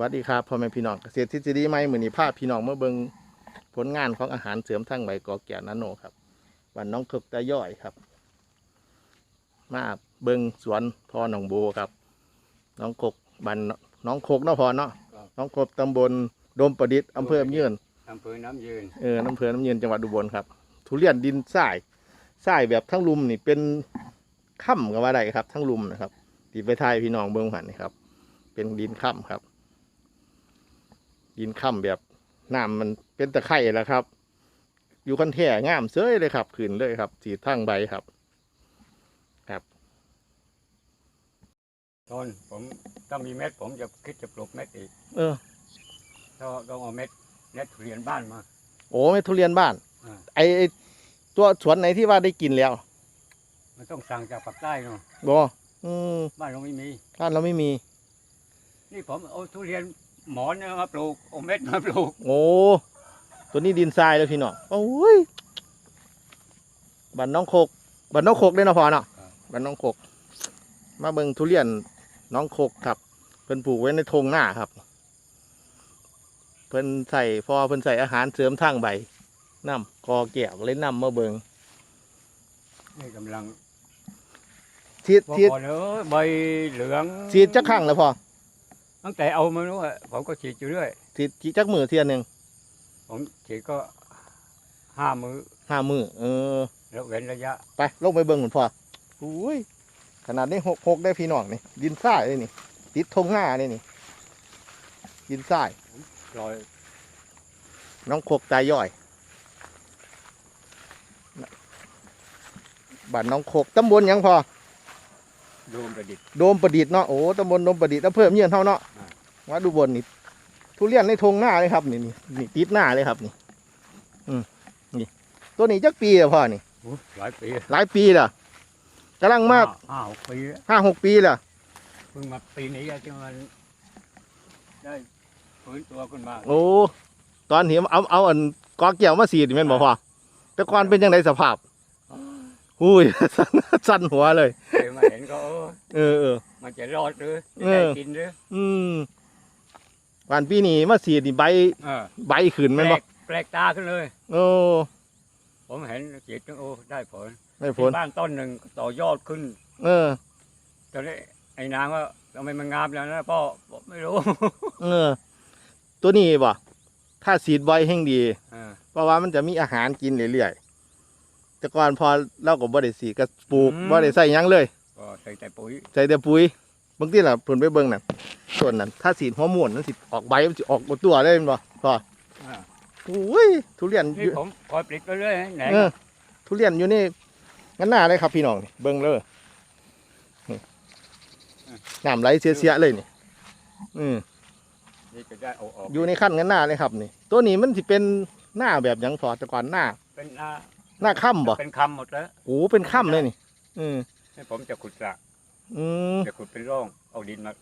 วัสดีครับพ่อแม่พี่น้องเกษตรทฤษฎีใหม่มือนี้พาพี่น้องมาเบิงผลงานของอาหารเสริมทั้งใบกอแก่นาโนครับวันน้องคึกตาย่อยครับ มาเบิงสวนพ่อหนองโบครับ น้องกกบันน้องโคกเนาะพอเนาะครับน้องกบตำบลโดมประดิษฐ์อำเภออำเยืนอำเภอน้ำยืนเออน้ำเภอน้ำเยืนจังหวัดอุบลครับ ทุเรียนดินทรายทรายแบบทั้งลุมนี่เป็นค่ำก็ว่าได้ครับ ทั้งลุมนะครับตีไปทายพี่น้องเบิงหันนี่ครับ เป็นดินค่ำครับ ดินค่ำแบบน้ำมันเป็นตะไคร่แล้วครับ อยู่คันแท่งามเซ้ยเลยครับขึ้นเลยครับ สีทั้งใบครับต้นผมถ้ามีเม็ดผมจะคิดจะปลูกเม็ดอีกเออต้องต้องเอาเม็ดเม็ดทุเรียนบ้านมา โอ้ไม่ทุเรียนบ้าน อ่า ไอไอ้ตัวสวนไหนที่ว่าได้กินแล้วมันต้องสั่งจากปากใต้เนาะบออืมบ้านเราไม่มี บ้านเราไม่มี นี่ผมเอาทุเรียน หมอนเนี่ยมาปลูกเอาเม็ดมาปลูกโอ้ ตัวนี้ดินทรายแล้วพี่น้องโอ้ยบันน้องโคก บันน้องโคกได้เนาะพอเนาะบันน้องโคก มาเบิ่งทุเรียนน้องโคกครับ เพิ่นปลูกไว้ในธงหน้าครับ เพิ่นใส่พอเพิ่นใส่อาหารเสริมทางใบน้ำกอแก้วเลยนำมาเบิ่งนี่กำลังฉีดพอฉีดก่อนเออใบเหลืองฉีดจักครั้งแล้วพอ ตั้งแต่เอามารู้อะผมก็ฉีดอยู่เรื่อย ฉีดฉีดจักมือเทียหนึ่งผมฉีดก็ห้ามือห้ามือเออ แล้วเว้นระยะ ไปลงไปเบิ่งหนุนพ่ออุ้ยขนาดนี้หกหกได้พี่น้องนี่ดินทรายเลยนี่ ติดธงหน้านี่นี่ ดินทรายปล่อยน้องโคกตายย่อยบ้านน้องโคกตำบลหยังพอโดมประดิษฐ์โดมประดิษฐ์เนาะโอ้ตำบลโดมประดิษฐ์อำเภอเมียนเท่าเนาะอ่า วัดดูบนนี่ทุเรียนในธงหน้าเลยครับนี่นี่นี่ติดหน้าเลยครับนี่ อืมนี่ ตัวนี้จักปีแล้วพ่อนี่โอ้หลายปีหลายปีแล้วกำลังมากห้าหกปีแล้วห้าหกปีแล้วเพิ่งมาปีนี้ที่มันได้ฟื้นตัวขึ้นมาโอ้ตอนเห็นเอาเอาอันกอเกี่ยวมาสีดนี่แม่นบอกพ่อแต่ก่อนเป็นยังไงสภาพอุ้ยสั่นสั่นหัวเลยเคยมาเห็นก็เออเออเออมันจะรอดหรือเอจะอได้กินหรืออืม วันปีนี้มาสีดนี่ใบเออใบขึ้นแปแม่นลบอกกแปลกตาขึ้นเลย โอ้ผมเห็นจิตโอ้ได้ผลได้ผลที่บ้านต้นหนึ่งต่อยอดขึ้น เออตอนนี้ไอ้นางว่าทำไมมันงามแล้วนะพ่อบอกไม่รู้ เออ ตัวนี้บ่ถ้าสีดใบแห่งดีเออเพราะว่ามันจะมีอาหารกินเรื่อยๆแต่ก่อนพอเราก็บ่ได้สีดก็ปลูกอืมบ่ได้ใส่หยังเลยก็ใส่แต่ปุ๋ย ใส่แต่ปุ๋ย บางทีล่ะเพิ่นไปเบิ่งน่ะส่วนนั้นถ้าสีดฮอร์โมนมันสิออกใบมันสิออกหมดตัวเลยแม่นบ่พออ่าอุ้ยทุเรียนอนี่ยู่ผมคอยปลิดไปเรื่อยไหนเออทุเรียนอยู่นี่งั้นหน้าเลยครับพี่น้องนี่เบิ่งเลยนี่น้ำไหลเสียๆเลยนี่อืม นี่จะได้เอาออกอยู่ในขั้นงั้นหน้าเลยครับนี่ ตัวนี้มันสิเป็นหน้าแบบหยังพอแต่ก่อนหน้า เป็นนาหน้าค่ำบ่เป็นคำหมดแล้วโอ้เป็นค่ำเลยนี่อืมนี่ผมจะขุดสระ อืมจะขุดเป็นร่องเอาดินมา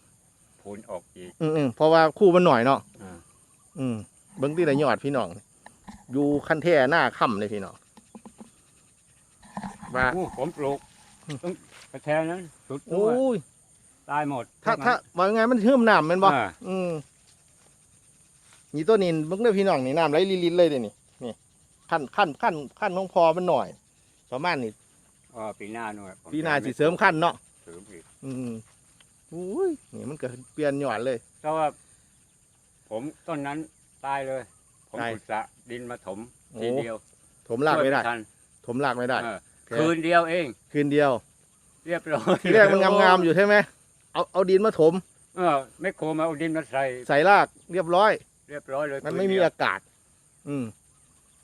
พูนออกอีก อืมอืมเพราะว่าคู่มันหน่อยเนาะอ่า อืมเบิ่งที่ไหนยอดพี่น้อง อยู่ขั้นแท่หน้าค่ำเลยพี่น้องว่าอู้ผมปลูกอืมต้องกระแทนั้นสุดตัโอ้วยตายหมดถ้าถ้าว่าไงมันเพิ่มน้ำแมันบ่ อ่าอืมนี่ตัวนี้เบิ่งเด้อพี่น้องนี่น้ำไหลลินๆเลยเด้นี่นี่ขั้นขั้นขั้นขั้นของพอมันหน่อย ประมาณนี้อ่าปีหน้าหน่อยผมปีหน้าจะสิเสริมขั้นเนาะ เสริมอีกอืมอุ้ยนี่มันก็เปลี่ยนยอดเลย เพราะว่า ผมต้นนั้นตายเลย ผมตาย ขุดสระดินมาถมโอ้ทีเดียวถมรากไม่ได้ ช่วยทันถมรากไม่ได้ เออแค่ คืนเดียวเอง คืนเดียวเรียบร้อยทีแรกมันงามๆอยู่ใช่ไหมเอาเอาดินมาถม เออไม่โครมาเอาดินมาใส่ใส่รากเรียบร้อย เรียบร้อยเลยมันคืไม่มีเดียวอากาศ อืม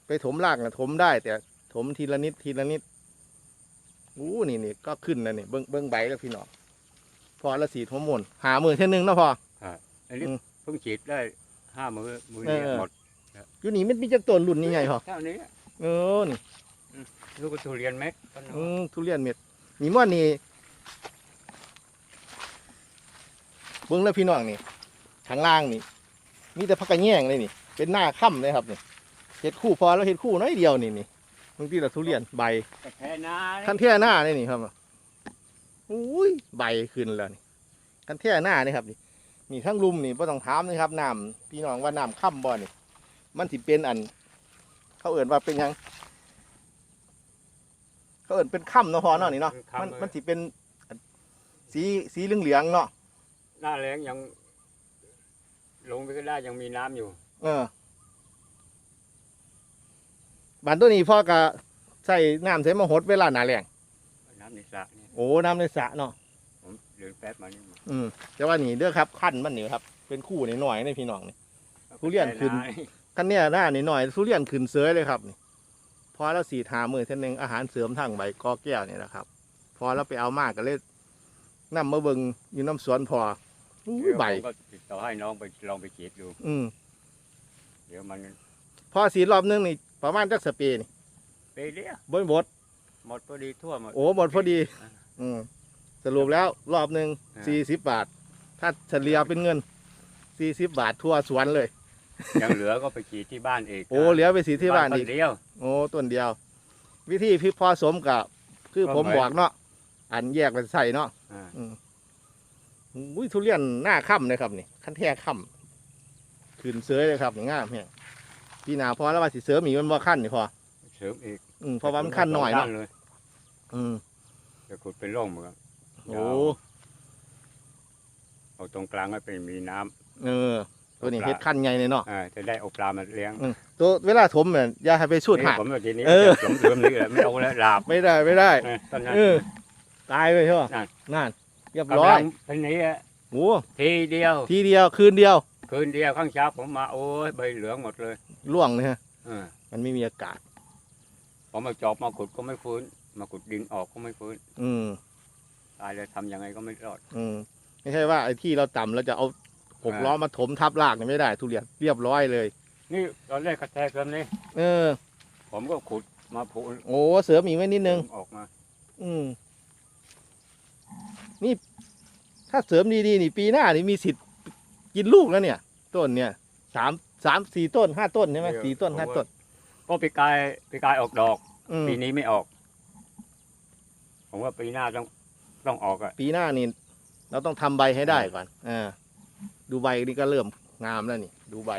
ไปถมรากนะถมได้แต่ถมทีละนิดทีละนิด อู้นี่นี่ก็ขึ้นแล้วนี่เบิ้งเบิ้งใบแล้วพี่น้องพอละสีฮอร์โมนหามือเท่านึงเนาะพออันนี้อืมเพิ่งฉีดได้ห้ามือมือเดียวเออหมดอยู่นี่มันมีจักต้นรุ่นนี้ไงพอเท่านี้เออนี่ลูกกระทุเรียนเม็ดต้นอืมทุเรียนเม็ดนี่ม่วนนี่เบิ้งแล้วพี่น้องนี่ข้างล่างนี่มีแต่พักกระแยงเลยนี่ เป็นหน้าค่ำเลยครับนี่เห็ดคู่พอแล้วเห็ดคู่น้อยเดียวนี่นี่ บางทีเราทุเรียนใบกระแทนาคันแท่หน้านี่นี่ครับอุ้ยใบขึ้นแล้วนี่คันแท่หน้านี่ครับนี่นี่ทั้งลุมนี่บ่ต้องถามนะครับน้ำพี่น้องว่าน้ำค่ำบ่นี่มันสิเป็นอัน เขาเอ่นว่าเป็นหยัง เขาเอ่นเป็นค่ำเนาะพอเนาะนี่เนาะมันมันสิเป็นอันสีสีเหลืองๆเนาะหน้าแรงยังลงไปก็ได้ยังมีน้ำอยู่ เออ บ้านตัวนี้พ่อก็ใส่น้ำใส่มาหดเวลาหนาแรงน้ำในสระเนี่ยโอ้น้ำในสระเนาะผมเดินแป๊บมานี่อืมแต่ว่านี่เด้อครับขั้นมันนี่ครับ เป็นคู่หน่อยๆนี่พี่น้องนี่ ทุเรียนขึ้น ขั้นเนี้ยหน้านี่หน่อยทุเรียนขึ้นเสยเลยครับนี่พอแล้วสีทามือเท่านึงอาหารเสริมทางใบกอแก้วนี่นะครับ พอแล้วไปเอามากก็เลยนำมาเบิงอยู่น้ำสวนพออู้เดี๋ยวใบผมก็ติดต่อให้น้องไปลองไปฉีดดู อืม เดี๋ยวมัน พอสีรอบนึงนี่ ประมาณจักสเปรย์นี่ไปเรียบนบดหมดพอดีทั่วหมด โอ้หมดพอดี อืมสรุปแล้วรอบหนึ่งอ่า สี่สิบบาท ถ้าเฉลี่ยเป็นเงินสี่สิบบาททั่วสวนเลย ยังเหลือก็ไปฉีดที่บ้านเองโอ้เหลือไปสีที่บ้านอีก ต้เดียว โอ้ต้นเดียว วิธีพี่พอสมกับคือก็ผมเหมือนบอกเนาะอันแยกไปใส่เนาะอ่าอุ้ยทุเรียนหน้าค่ำเลยครับนี่ขั้นแท้ค่ำขึ้นเสยเลยครับนี่งามเนี่ ยพี่นาพอแล้วว่าสิเสริมอีกมันว่าขั้นนี่พอเสริมอีกอืมเพราะว่ามันขั้นหน่อยเนาะด้เลยอืมจะขุดเป็นร่องเหมือนกันโอ้เอาตรงกลางให้เป็นมีน้ำเออ ตัวนี้เฮ็ดขั้นไงเลยเนาะอ่าจะได้เอาปลามาเลี้ยงอืมตัวเวลาถมเนี่ยอย่าให้ไปสูดนี่หักผมว่าทีนี้เออผมเริ่มนี้แหละไม่เอาแล้วหลาบไม่ได้ไม่ได้เออตอนนั้นเออตายไปใช่ป่ะนั่นนั่นเรียบกำร้อลัยงเป็นนี้อะโอ้ทีเดียว ทีเดียวคืนเดียว คืนเดียวข้างเช้าผมมาโอ้ยใบเหลืองหมดเลย ล่วงเลยฮะเออมันไม่มีอากาศผมมาจอบมาขุดก็ไม่ฟื้น มาขุดดินออกก็ไม่ฟื้นอืม ตายเลยทำยังไงก็ไม่รอด อืมไม่ใช่ว่าไอ้ที่เราต่ำเราจะเอาหกอ่า ล้อมาถมทับรากเนี่ยไม่ได้ ทุเรียนเรียบร้อยเลย นี่ตอนแรกกระแทกแบบนี้ เออ ผมก็ขุดมาผูโอ้เสริมอีกไว้นิดนึง ออกมาอืม นี่ ถ้าเสริมดีๆนี่ปีหน้านี่มีสิทธิ์กินลูกแล้วเนี่ย ต้นเนี่ยสาม สามสี่ต้นห้าต้นใช่ไหมสี่ต้นห้าต้นก็ปีกายปีกายออกดอก อืมปีนี้ไม่ออก ผมว่าปีหน้าต้องต้องออกอะปีหน้านี่เราต้องทำใบให้ได้ก่อนอ่าดูใบนี่ก็เริ่มงามแล้วนี่ ดูใบ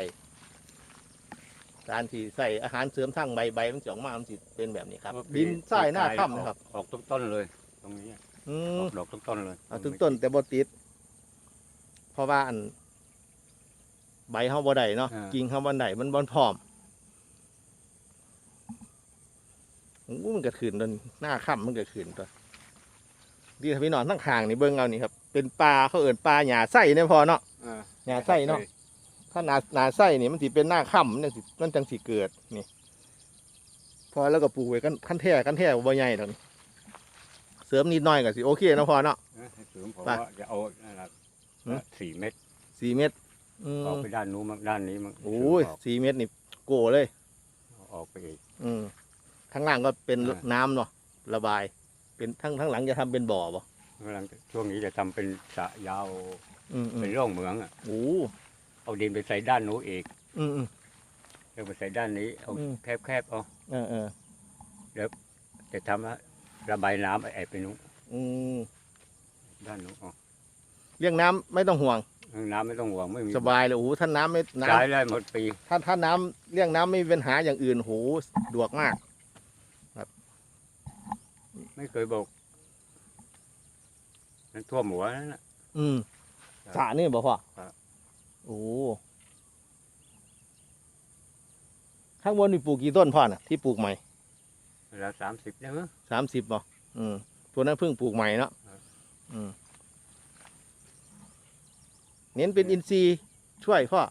การที่ใส่อาหารเสริมทั้งใบใบมันจะออกมามันสิเป็นแบบนี้ครับ ดินทรายหน้าค่ำนะครับ ออกทุกต้นเลย ตรงนี้อือมอกดอกทุกต้นเลยเอาทุกต้นแต่บ่ติดเพราะว่าอัน ใบเฮาบ่ได้เนาะกิ่งเฮาบ่ได้มันบ่พร้อมโอ้มันก็ขึ้นตอนหน้าค่ำมันก็ขึ้นตัวดีครับพี่น้องทั้งข้างนี่เบิ่งเอานี่ครับ เป็นปลาเขาเอิ้นปลาหญ้าไส้เนี่ยพอเนาะอ่าหญ้าไส้เนาะ ถ้าหนาหนาไส้นี่มันสิเป็นหน้าค่ำมันจังสิมันจังสิเกิดนี่ พอแล้วก็ปลูกไว้กันขั้นแท้ขั้นแท้บ่ใหญ่ดอกนี่เสริมนิดหน่อยก็สิโอเคเนาะพอเนาะ เออให้สูงผมไปว่าจะเอานั่นน่ะหือสี่เม็ดสี่เมตร อืมออกไปด้านนู้นมั่งด้านนี้มั่งโอ้ยออกสี่เมตรนี่โกเลย ออกไปอีก อืมข้างล่างก็เป็นอ่า น้ำเนาะระบาย เป็นทั้งทั้งหลังจะทำเป็นบ่อบ่กำลังช่วงนี้จะทำเป็นสระยาวอืมอืมเป็นร่องเหมืองอะโอ้เอาดินไปใส่ด้านนู้นอีกอืมอืม แล้วไปใส่ด้านนี้เอาอืม แคบๆเอาเออเออจะทำให้ระบายน้ำไอ้ไปนู้นอืมด้านนู้นเอา เรื่องน้ำไม่ต้องห่วง น้ำไม่ต้องห่วงไม่มีสบายเลยโอ้โหถ้าน้ำไม่น้ใช้ได้หมดปีำถ้าถ้าน้ำเรื่องน้ำไม่มีปัญหาอย่างอื่นโหสะดวกมาก ไม่เคยบอกนั่นท่วมหัวนั่นน่ะ อืมครับสระนี่บ่พ่อครับ โอ้ข้างบนมีปลูกกี่ต้นพ่อน่ะที่ปลูกใหม่เวลาสามสิบนะมั้ง สามสิบบ่อืมตัวนั้นเพิ่งปลูกใหม่เนาะครับ อืม เน้นเป็นอินทรีย์ช่วยพ่อ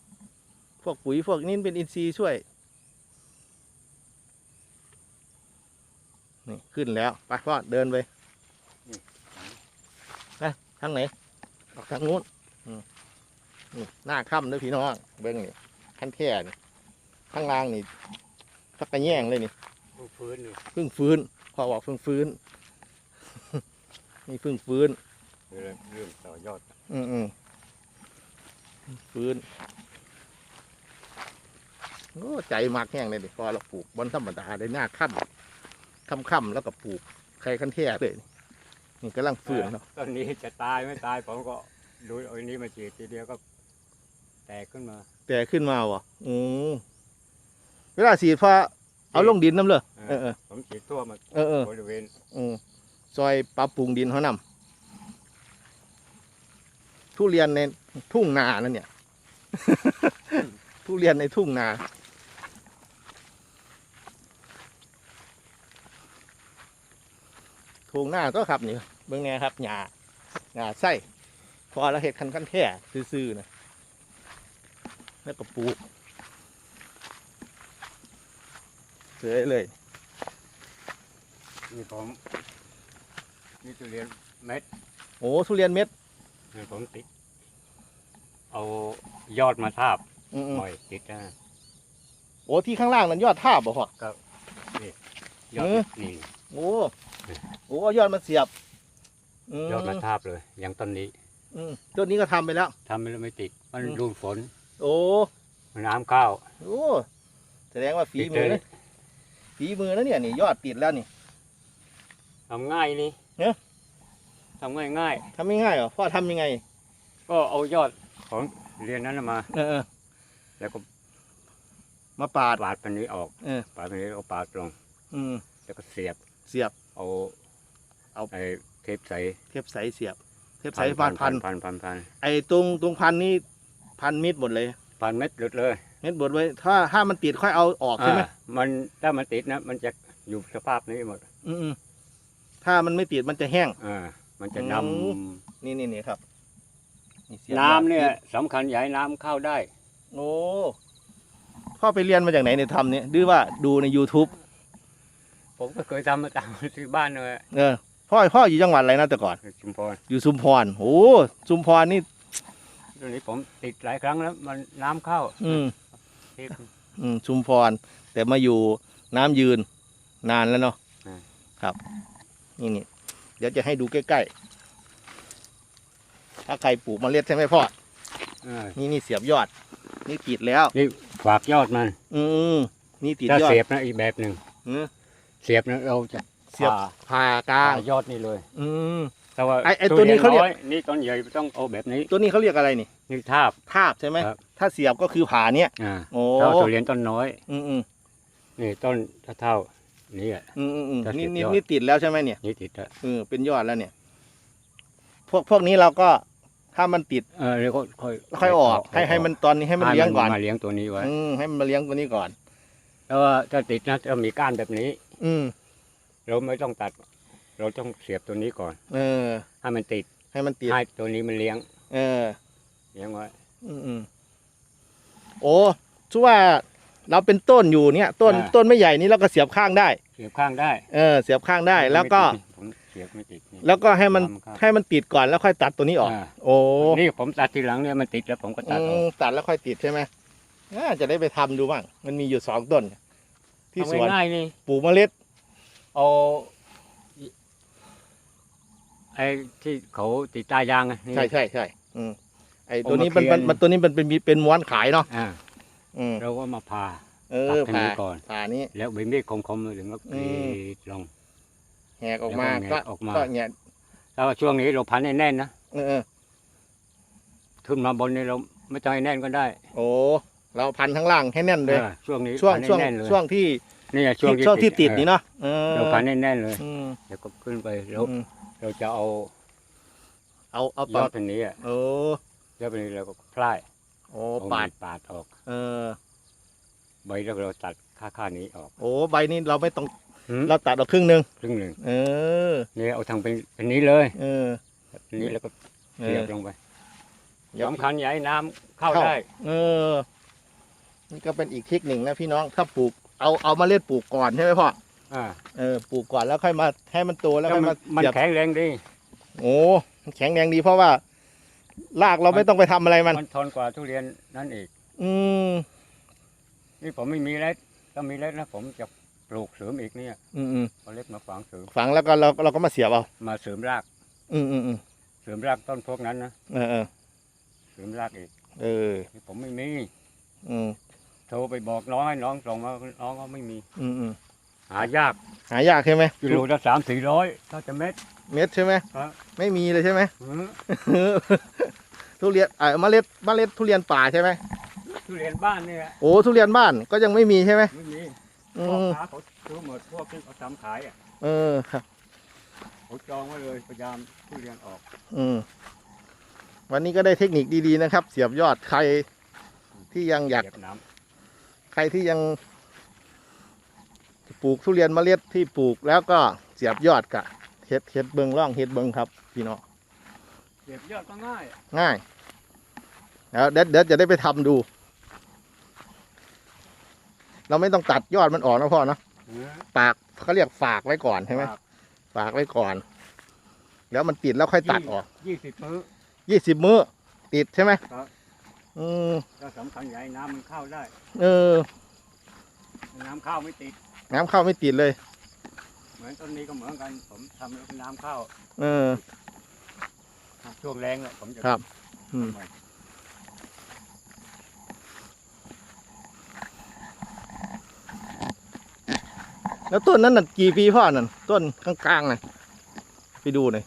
พวกปุ๋ยพวกนี้เป็นอินทรีย์ช่วยนี่ขึ้นแล้วไปพ่อเดินไปนะทางไหนออกทางนู้นอืมนี่หน้าค่ำเด้อพี่น้องเบิ้งนี่ขั้นแท่นี่ข้างล่างนี่สักกระแย่งเลยนี่ผู้ฟื้นนี่เพิ่งฟื้นพอบอกเพิ่งฟื้นนี่เพิ่งฟื้นเรื่องเรื่องต่อยอด อืมอืม ฟื้นโอ้ใจมากแห้งเลยดิพอเราปลูกบนธรรมดาได้หน้าค่ำค่ำค่ำๆแล้วก็ปลูกใครขั้นแท่เลยนี่นี่กำลังฟื้นเนาะต้นนี้จะตายไม่ตายผมก็ดูเอาอันนี้มาฉีดทีเดียวก็ แตกขึ้นมา แต่ขึ้นมาวะอืมเวลาสีดพอเอาลงดินน้ำเลยเออเออผมฉีดทั่วมาเออเออบริเวณอืมซอยปรับปรุงดินเขานำ ทุเรียนในทุ่งนานั่นเนี่ย ทุเรียนในทุ่งนา ทุ่งนาก็ครับนี่เบื้องแหนี้ครับหญ้าหญ้าไส้พอเราเห็ดคันคันแท่ซื่อๆนะแล้วก็ปลูกเสยเลยนี่ผมนี่ทุเรียนเม็ด โอ้ทุเรียนเม็ด นี่ผมติด เอายอดมาทาบอืมหน่อยติดนะๆโอ้ที่ข้างล่างนั้นยอดทาบบ่พ่อยอดเออ นี่ โอ้โหเอายอดมาเสียบมยอดมาทาบเลย อย่างต้นนี้อืมต้นนี้ก็ทำไปแล้ว ทำไม่แล้วไม่ติด มันอืม รูนฝน โอ้มันน้ำเข้าโอ้แสดงว่าฝีติดมือเลนะยฝีมือนะเนี่ยนี่ยอดติดแล้วนี่ ทำง่ายนี่เนี่ย ทำง่ายง่ายทำไม่ง่ายเหรอพ่อทำยังไง ๆ ก็เอายอดของเรียนนั้นน่ะมาเออเออ แล้วก็มาปาด ปาดปันนี้ออกเออ ปาดปันนี้เอาปาดลง อืมแล้วก็เสียบเสียบ เอาเอา ไอ้เทปใสเทปใสเสียบ เทปใสพันพันพันพันพันไอ้ตรงตรงพันนี่พันมิดหมดเลยพันเม็ดหลุดเลยเม็ดบดไว้ถ้าถ้ามันติดค่อยเอาออกใช่ไหมอ่ามันถ้ามันติดนะ มันจะอยู่สภาพนี้หมดอืมๆถ้ามันไม่ติดมันจะแห้ง อ่า มันจะอืดมนี่นี่นี่ครับสีบำน้ำเนี่ยอดสำคัญอย่าให้น้ำเข้าได้ โอ้พ่อไปเรียนมาจากไหนเนี่ยทำเนี่ยดื้อว่าดูใน YouTube ผมก็เคยทำมาตามที่บ้านเลยเออพ่อพ่ออยู่จังหวัดอะไรนะแต่ก่อน ชุมพรอยู่ชุมพรโอ้ชุมพรนี่ตรงนี้ผมติดหลายครั้งแล้ว มันน้ำเข้าอืมเทปอืมชุมพร แต่มาอยู่น้ำยืนนานแล้วเนาะอ่า ครับ นี่นี่ เดี๋ยวจะให้ดูใกล้ๆ ถ้าใครปลูกเมล็ดใช่ไหมพ่อเออนี่นี่เสียบยอด นี่ติดแล้ว นี่ฝากยอดมัน อืมนี่ติดถ้ายอดเสียบนะอีกแบบหนึ่งอืมเสียบนะเราจะเสียบผ่าผ่ากลาง ผ่ายอดนี่เลย อืม แต่ว่าไอ้ไอ้ตัวนี้เขาเรียกทุนน้อนี่ต้นใหญ่ต้องเอาแบบนี้ตัวนี้เขาเรียกอะไรนี่ นี่ทาบ ทาบใช่ไหม ครับ ถ้าเสียบก็คือผ่าเนี้ยอ่าโอ้ถ้าทุเรียนต้นน้อย อืมอืมนี่ต้นเท่าๆ นี่อะอืมอืมอืมถ้าเสีนี่ยบนี่ยอด นี่ติดแล้วใช่ไหมเนี่ยนี่ติดอะเออเป็นยอดแล้วเนี่ย พวกพวกนี้เราก็ถ้ามันติดเออแล้วก็ค่อยค่อยออก ให้ให้มันตอนนี้ให้มันเลี้ยงก่อน มาเลี้ยงตัวนี้ไว้อืมให้มันมาเลี้ยงตัวนี้ก่อน แล้วว่าถ้าติดนะจะมีก้านแบบนี้ อืมเราไม่ต้องตัด เราต้องเสียบตัวนี้ก่อนเออ ให้มันติดให้มันติดให้ตัวนี้มันเลี้ยงเออ เลี้ยงไว้ อืมอืมโอ้ชื่อว่า เราเป็นต้นอยู่เนี่ยต้นอ่า ต้นไม่ใหญ่นี้เราก็เสียบข้างได้ เสียบข้างได้เออเสียบข้างได้แล้วก็ผมเสียบไม่ติดนี่ แล้วก็ให้มันทำครับให้มันติดก่อนแล้วค่อยตัดตัวนี้ออก อ่า โอ้นี่ผมตัดทีหลังเนี่ยมันติดแล้วผมก็ตัดออือกมตัดแล้วค่อยติดใช่ไหมอ่าจะได้ไปทำดูบ้างมันมีอยู่สองต้น ที่สวนทำง่ายๆนี่ปลูกเมล็ดเอาไอ้ที่เขาติดตายางอะนี่ ใช่ใช่ใช่อืมไอ้เอาตัวนี้มามันเคลียร์ มันมันตัวนี้มันเป็นเป็นม้วนขายเนาะอ่า อืมเราก็มาผ่า เอตัอดทางผ่านี้ก่อน ผ่านี้ แล้วใบมีดคมๆเลยถึงก็กอืรีมดลง แหกออกมาแล้วก็ก็แงะออกมา ก็แงะแล้วช่วงนี้เราพันให้แน่นนะเออเออขึ้นมาบนนี่เราไม่ต้องให้แน่นก็ได้โอ้เราพันข้างล่างให้แน่นเลยออช่วงนี้ช่วงพันให้ช่วงแน่นเลยช่วงที่นี่ช่วงที่ช่วงที่ติดนี่เนาะเนาะเออเราพันให้แน่นเลยอืมเดี๋ยวก็ขึ้นไปแล้วอืมเราจะเอาเอาเอายตออนดตัวนี้อะโอ้ยอดตัวนี้เราก็พล่าย โอ้เอปาดมีปาดออก เออ ใบแล้วเราตัดค่าค่านี้ออกโอ้ใบนี้เราไม่ต้องหืมเราตัดออกครึ่งหนึ่งครึ่งหนึ่งเออ นี่เอาทางเป็นเป็นนี้เลยเอออันนี้แล้วก็เอเสียอบลงไปอย่าสำคัญอย่าให้น้ำเข้าเข้าได้ เออ นี่ก็เป็นอีกเทคนิคนะพี่น้องถ้าปลูกเอาเอามาเล็ดปลูกก่อนใช่ไหมพ่ออ่าเออปลูกก่อนแล้วค่อยมาให้มันโตแล้วแล้วค่อยมัมานมันเสียบแข็งแรงดีโอ้มันแข็งแรงดีเพราะว่า รากเราไม่ต้องไปทำอะไรมัน มันทนกว่าทุเรียนนั่นอีก อืมนี่ผมไม่มีเล็ดถ้ามีเล็ดนะผมจะปลูกเสริมอีกเนี่ยอืมอืมเอาเล็ดมาฝังเสริมฝังแล้วก็เราเราก็มาเสียบเอามาเสริมรากอืมอืมอืมเสริมรากต้นพวกนั้นนะเออเออเสริมรากอีกเออนี่ผมไม่มีอืมโทรไปบอกน้องให้น้องส่งมาน้องก็ไม่มี อืมอืมหายากหายากใช่ไหมกิโลละสามสี่ร้อยถ้าจะเม็ด เม็ดใช่ไหมครับ ไม่มีเลยใช่ไหมหือทุเรียนเอ่อเมล็ดเมล็ดทุเรียนป่าใช่ไหมทุเรียนบ้านเนี่ยโอ้ทุเรียนบ้านก็ยังไม่มีใช่ไหมไม่มีอืพ่อมค้าเขาซื้อหมดพวกที่เขาทำขายอะเออครับ เขาจองไว้เลยพยายามทุเรียนออกอืมวันนี้ก็ได้เทคนิคดีๆนะครับ เสียบยอดใครที่ยังอยาก เก็บน้ใครที่ยังปลูกทุเรียนเมล็ดที่ปลูกแล้วก็เสียบยอดกะ เฮ็ดเฮ็ดเบิงร่องเฮ็ดเบิงครับ พี่น้องำเก็บยอดก็ง่ายอะง่ายแล้วเดี๋ยวเดี๋ยวจะได้ไปทำดู เราไม่ต้องตัดยอดมันออกนะพ่อเนาะเออปากเขาเรียกฝากไว้ก่อนใช่ไหมฝากฝากไว้ก่อน แล้วมันติดแล้วค่อยตัดออกยี่สิบมื้อยี่สิบมื้อติดใช่ไหมครับอืมก็สำคัญใหญ่น้ำมันเข้าได้ เออ น้ำเข้าไม่ติด น้ำเข้าไม่ติดเลย เหมือนต้นนี้ก็เหมือนกันผมทำแล้วน้ำเข้าเออ ช่วงแรงเนี่ยผมจะครับ อืมทำไมแล้วต้นนั้นน่ะกี่ปีพ่อนั่นต้นกลางๆน่ะไปดูหน่อย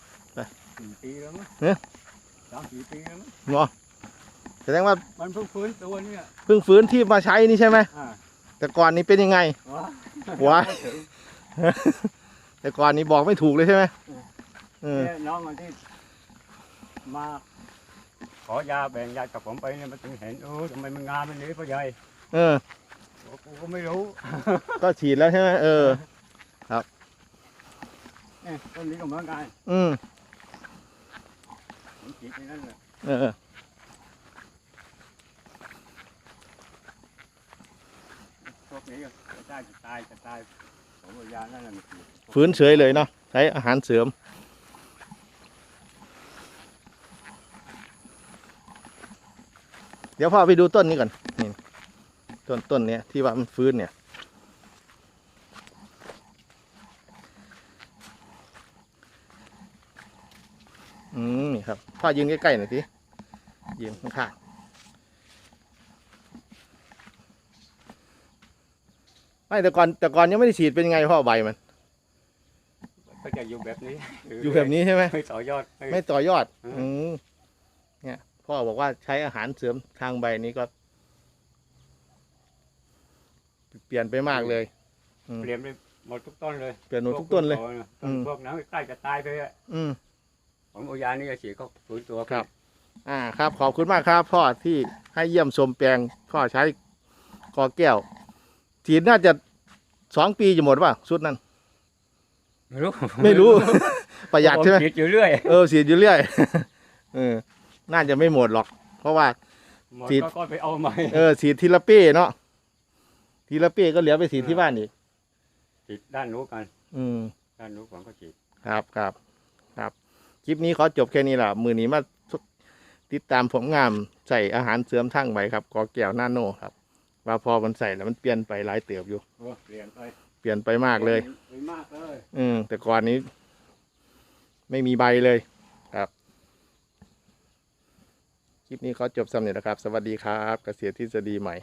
สี่ปีแล้วมั้งเนี่ยสามสี่ปีแล้วมั้งเนาะแสดงว่ามันเพิ่งฟื้นตัวเนี่ยเพิ่งฟื้นที่มาใช้นี่ใช่ไหมอ่าแต่ก่อนนี้เป็นยังไงว้าว้า แต่ก่อนนี้บอกไม่ถูกเลยใช่ไหมเออเนี่ยน้องมันที่มาขอยาแบ่งยากับผมไปเนี่ยมันถึงเห็นเออทำไมมันงามมันนี้พ่อใหญ่เออ บอกกูก็ไม่รู้ ก็ฉีดแล้วใช่ไหมเออ เนี่ยต้นนี้ก็เหมือนกันอืมผมฉีดไปนั่นแหละเออ พวกนี้ก็จะตายจะตายจะตาย ฟื้นเฉยเลยเนาะใช้อาหารเสริม เดี๋ยวพ่อไปดูต้นนี้ก่อนนี่ต้นต้นเนี้ยที่ว่ามันฟื้นเนี่ยอืมนี่ครับพ่อยืนใกล้ๆหน่อยสิยืนข้างๆ ไม่แต่ก่อนแต่ก่อนยังไม่ได้ฉีดเป็นยังไงพ่อใบมัน ก็จะอยู่แบบนี้อยู่แบบนี้ใช่ไหมไม่ต่อยอด ไม่ไม่ต่อยอด อืมอืมเนี่ย พ่อบอกว่าใช้อาหารเสริมทางใบนี้ก็ เปลี่ยนไปมากเลย เปลี่ยนไปหมดทุกต้นเลยเปลี่ยนหมดทุกต้นเลยพวกอืม พวกนั้นใกล้จะตายไปอะอืม ผมเอายานี่ก็ฉีดเขาฟื้นตัวครับ อ่า ครับ ขอบคุณมากครับ พ่อที่ให้เยี่ยมชมแปลงพ่อใช้กอแก้ว ฉีดน่าจะสองปีจะหมดป่ะชุดนั้น ไม่รู้ไม่รู้ ประหยัดใช่ไหมผฉีดอยู่เรื่อยเออฉีดอยู่เรื่อย เออ น่าจะไม่หมดหรอก เพราะว่า หมดฉีด ก็ก็ไปเอาใหม่เออฉีดทีละเป้เนาะทีละเป้ก็เหลือไปฉีดที่บ้านอีก ฉีดด้านนู้นกันอืม ด้านนู้นผมก็ฉีดครับครับครับ คลิปนี้ขอจบแค่นี้แหละมือนี้มาติดตามผมงามใส่อาหารเสริมทั้งใบครับกอแก้วหน้าโน่ครับ ว่าพอมันใส่แล้วมันเปลี่ยนไปหลายเติบอยู่ โอ้เปลี่ยนไปเปลี่ยนไปมากเลยปลี่นมากเลยอืมแต่ก่อนนี้ ไม่มีใบเลยครับ คลิปนี้ขอจบสำเร็จแล้วครับ สวัสดีครับ เกษตรทฤษฎีใหม่